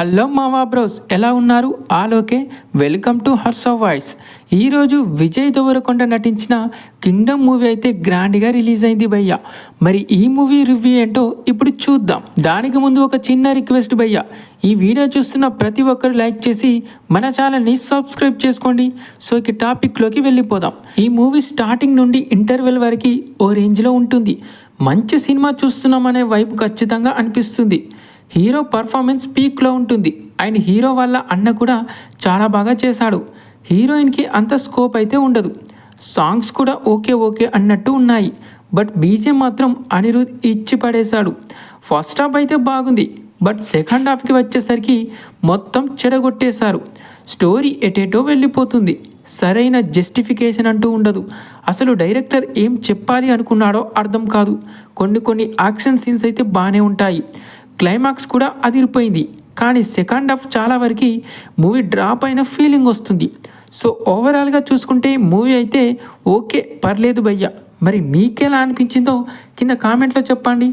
Hello మావా bros ఎలా ఉన్నారు? ఆలోకే welcome to hers of voice ఈరోజు విజయ్ దేవరకొండ నటించిన కింగ్డమ్ మూవీ అయితే గ్రాండ్గా రిలీజ్ అయింది భయ్య. మరి ఈ మూవీ రివ్యూ ఏంటో ఇప్పుడు చూద్దాం. దానికి ముందు ఒక చిన్న రిక్వెస్ట్ భయ్య. ఈ వీడియో చూస్తున్న ప్రతి ఒక్కరు లైక్ చేసి మన ఛానల్ని సబ్స్క్రైబ్ చేసుకోండి. సో ఇక టాపిక్లోకి వెళ్ళిపోదాం. ఈ మూవీ స్టార్టింగ్ నుండి ఇంటర్వెల్ వరకు ఓ రేంజ్లో ఉంటుంది. మంచి సినిమా చూస్తున్నామనే వైపు ఖచ్చితంగా అనిపిస్తుంది. హీరో పర్ఫార్మెన్స్ పీక్లో ఉంటుంది. అండ్ హీరో వాళ్ళ అన్న కూడా చాలా బాగా చేశాడు. హీరోయిన్కి అంత స్కోప్ అయితే ఉండదు. సాంగ్స్ కూడా ఓకే ఓకే అన్నట్టు ఉన్నాయి. బట్ బీజే మాత్రం అనిరుద్ ఇచ్చి పడేశాడు. ఫస్ట్ హాఫ్ అయితే బాగుంది. బట్ సెకండ్ హాఫ్కి వచ్చేసరికి మొత్తం చెడగొట్టేశారు. స్టోరీ ఎటేటో వెళ్ళిపోతుంది. సరైన జస్టిఫికేషన్ అంటూ ఉండదు. అసలు డైరెక్టర్ ఏం చెప్పాలి అనుకున్నాడో అర్థం కాదు. కొన్ని కొన్ని యాక్షన్ సీన్స్ అయితే బాగానే ఉంటాయి. క్లైమాక్స్ కూడా అదిరిపోయింది. కానీ సెకండ్ హాఫ్ చాలా వరకు మూవీ డ్రాప్ అయిన ఫీలింగ్ వస్తుంది. సో ఓవరాల్గా చూసుకుంటే మూవీ అయితే ఓకే పర్లేదు భయ్య. మరి మీకెలా అనిపించిందో కింద కామెంట్లో చెప్పండి.